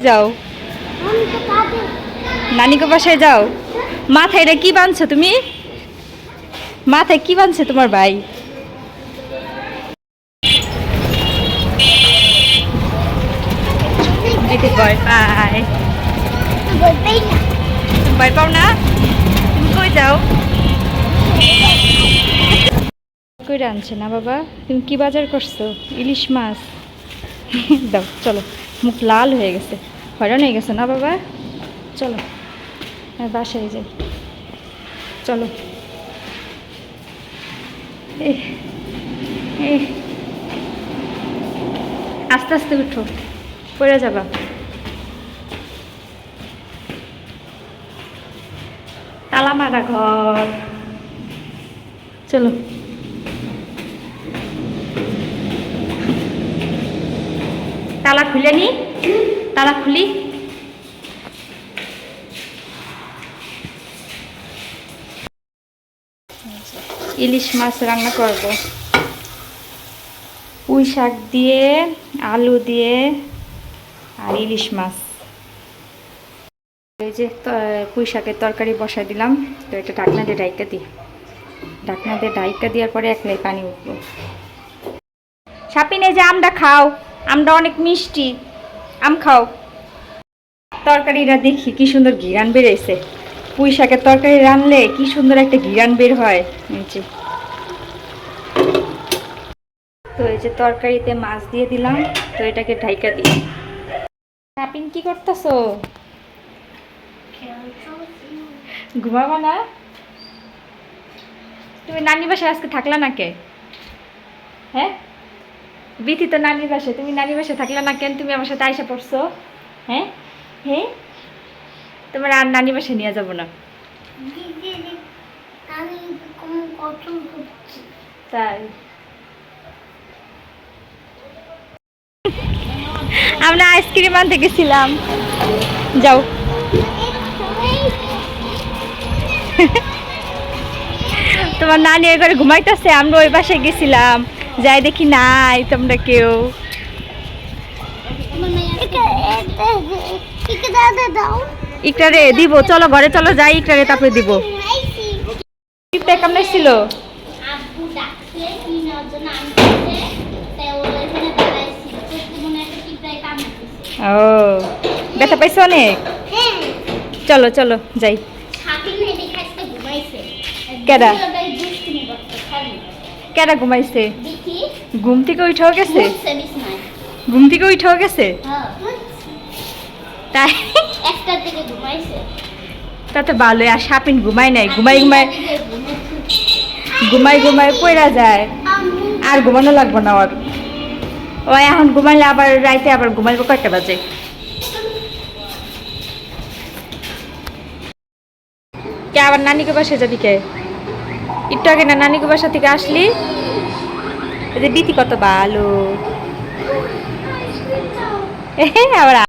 যাও। নানিকে বাসায় যাও। মাথায় এটা কি বানছো তুমি? মাথায় কি বানছে তোমার ভাই? ভয় পাও না? তুমি কই যাও? কই আনছে না বাবা? তুমি কি বাজার করছ? ইলিশ মাছ। দাও চলো। মুখ লাল হয়ে গেছে। হয়রান হয়ে গেছে না বাবা? চলো আর বাসায় যাই। চলো। আস্তে আস্তে উঠো। পড়ে যাবা। তালা মারা ঘর। চলো। খুলে নি? তালা খুলি। ইলিশ মাছ রান্না করব। পুঁই শাক দিয়ে, আলু দিয়ে আর ইলিশ মাছ। এই যে পুঁই শাকের তরকারি বসাই দিলাম। তো এটা ঢাকনা দিয়ে ডাইকা দিই। ঢাকনা দিয়ে ডাইকা দেওয়ার পরে একলাই পানি উঠবো সাপিনে যে আমটা খাও। আমটা অনেক মিষ্টি। আম খাও। তরকারিটা দেখি কি সুন্দর ঘিরান বেরোইছে। পুঁই শাকের তরকারি রানলে কি সুন্দর একটা ঘিরান বের হয়। যে তো এই যে তরকারিতে মাছ দিয়ে দিলাম, তো এটাকে ঢাইকা দিই। সাপিন কি করতেছো? ঘুমাবা না? তুমি নানি বাসায় আজকে থাকলা না কে? হ্যাঁ? বিথি তো নানির বাসায়, তুমি নানির বাসায় থাকলে না কেন তুমি আমার সাথে আইসা পড়ছো? হ্যাঁ? হ্যাঁ? তোমার আর নানি বাসায় নিয়ে যাব না। তাই। আমরা আইসক্রিম আনতে গেছিলাম। যাও। তোমার নানি ঘরে ঘুমাইতেছে, আমরা ওই বাসায় গেছিলাম। যাই দেখি নাই তোমরা কেউ। ইকটারে দিব, চলো ঘরে, চলো যাই ইকটারে তারপরে দিব। টিপটা কেমন ছিল ও, ব্যথা পাইছো অনেক? চলো চলো, যাই। কেডা? কেডা ঘুমাইছে? ঘুম থেকে উঠেও গেছে? ঘুম থেকে উঠেও গেছে? হ্যাঁ তাই? তাতে ভালো আর সাপিন ঘুমাই নাই ঘুমাই ঘুমাই ঘুমাই ঘুমাই পড়া যায়। আর ঘুমানো লাগবো না ওর। ও এখন ঘুমাইলে আবার রাইতে আবার ঘুমাইবো কয়টা বাজে? কে আবার নানিকে বাসা যাবি কে? একটু আগে না নানিকে বাসা থেকে আসলি? যে দিতি কত ভালো আবার